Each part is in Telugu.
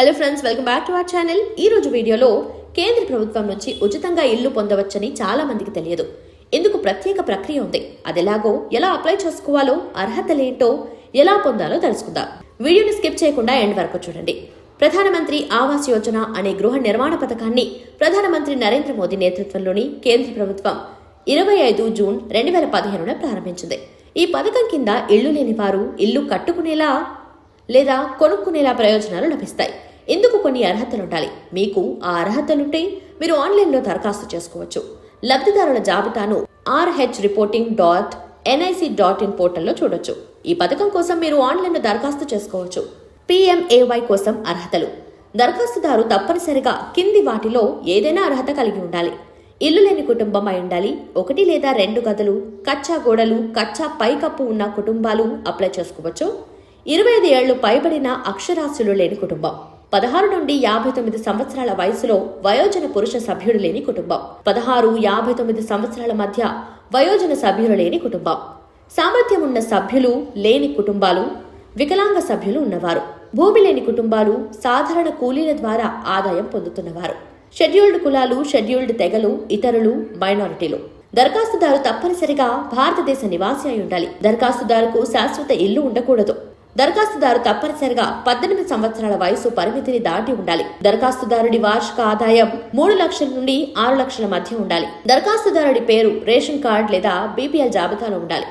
Hello friends welcome back to our channel ఈ రోజు వీడియోలో కేంద్ర ప్రభుత్వం నుంచి ఉచితంగా ఇల్లు పొందవచ్చని చాలా మందికి తెలియదు. ఇందుకు ప్రత్యేక ప్రక్రియ ఉంది. అదెలాగో ఎలా అప్లై చేసుకోవాలో అర్హతలేంటో ఎలా పొందాలో తెలుసుకుందాం. వీడియోని స్కిప్ చేయకుండా ఎండ్ వరకు చూడండి. ప్రధానమంత్రి ఆవాస్ యోజన అనే గృహ నిర్మాణ పథకాన్ని ప్రధానమంత్రి నరేంద్ర మోదీ నేతృత్వంలోని కేంద్ర ప్రభుత్వం ఇరవై ఐదు జూన్ రెండు వేల పదిహేనున ప్రారంభించింది. ఈ పథకం కింద ఇల్లు లేని వారు ఇల్లు కట్టుకునేలా లేదా కొనుక్కునేలా ప్రయోజనాలు లభిస్తాయి. ఇందుకు కొన్ని అర్హతలు ఉండాలి మీకు ఆ అర్హతలుంటే మీరు ఆన్లైన్లో దరఖాస్తు చేసుకోవచ్చు. లబ్ధిదారుల జాబితాను RH reporting dot NIC dot in పోర్టల్లో చూడొచ్చు. ఈ పథకం కోసం మీరు ఆన్లైన్లో దరఖాస్తు చేసుకోవచ్చు. పిఎంఏవై కోసం అర్హతలు. దరఖాస్తుదారు తప్పనిసరిగా కింది వాటిలో ఏదైనా అర్హత కలిగి ఉండాలి. ఇల్లు లేని కుటుంబం అయి ఉండాలి. ఒకటి లేదా రెండు గదులు కచ్చా గోడలు కచ్చా పైకప్పు ఉన్న కుటుంబాలు అప్లై చేసుకోవచ్చు. ఇరవై ఐదు ఏళ్ళు పైబడిన అక్షరాస్యులు లేని కుటుంబం. పదహారు నుండి యాభై తొమ్మిది సంవత్సరాల వయసులో వయోజన పురుష సభ్యుడు లేని కుటుంబం. పదహారు యాభై తొమ్మిది సంవత్సరాల మధ్య వయోజన సభ్యులు లేని కుటుంబం. సామర్థ్యం ఉన్న సభ్యులు లేని కుటుంబాలు వికలాంగ సభ్యులు ఉన్నవారు. భూమి లేని కుటుంబాలు సాధారణ కూలీల ద్వారా ఆదాయం పొందుతున్నవారు. షెడ్యూల్డ్ కులాలు షెడ్యూల్డ్ తెగలు ఇతరులు మైనారిటీలు. దరఖాస్తుదారు తప్పనిసరిగా భారతదేశ నివాసి అయి ఉండాలి. దరఖాస్తుదారుకు శాశ్వత ఇల్లు ఉండకూడదు. దరఖాస్తుదారు తప్పనిసరిగా పద్దెనిమిది సంవత్సరాల వయసు పరిమితిని దాటి ఉండాలి. దరఖాస్తుదారుడి వార్షిక ఆదాయం మూడు లక్షల నుండి ఆరు లక్షల మధ్య ఉండాలి. దరఖాస్తుదారుడి పేరు రేషన్ కార్డ్ లేదా బీపీఎల్ జాబితాలో ఉండాలి.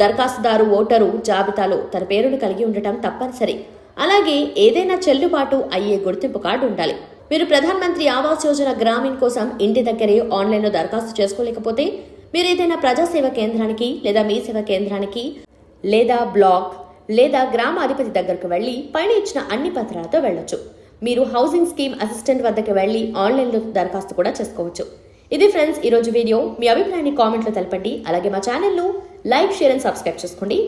దరఖాస్తుదారు ఓటరు జాబితాలో తన పేరును కలిగి ఉండటం తప్పనిసరి. అలాగే ఏదైనా చెల్లుబాటు అయ్యే గుర్తింపు కార్డు ఉండాలి. మీరు ప్రధాన మంత్రి ఆవాస్ యోజన గ్రామీణ్ కోసం ఇంటి దగ్గరే ఆన్లైన్లో దరఖాస్తు చేసుకోలేకపోతే మీరు ఏదైనా ప్రజాసేవ కేంద్రానికి లేదా మీ సేవ కేంద్రానికి లేదా బ్లాక్ లేదా గ్రామ అధిపతి దగ్గరకు వెళ్ళి పైన ఇచ్చిన అన్ని పత్రాలతో వెళ్ళొచ్చు. మీరు హౌసింగ్ స్కీమ్ అసిస్టెంట్ వద్దకు వెళ్ళి ఆన్లైన్లో దరఖాస్తు కూడా చేసుకోవచ్చు. ఇది ఫ్రెండ్స్ ఈరోజు వీడియో. మీ అభిప్రాయాన్ని కామెంట్లో తెలపండి. అలాగే మా ఛానల్ను లైక్ షేర్ అండ్ సబ్స్క్రైబ్ చేసుకోండి.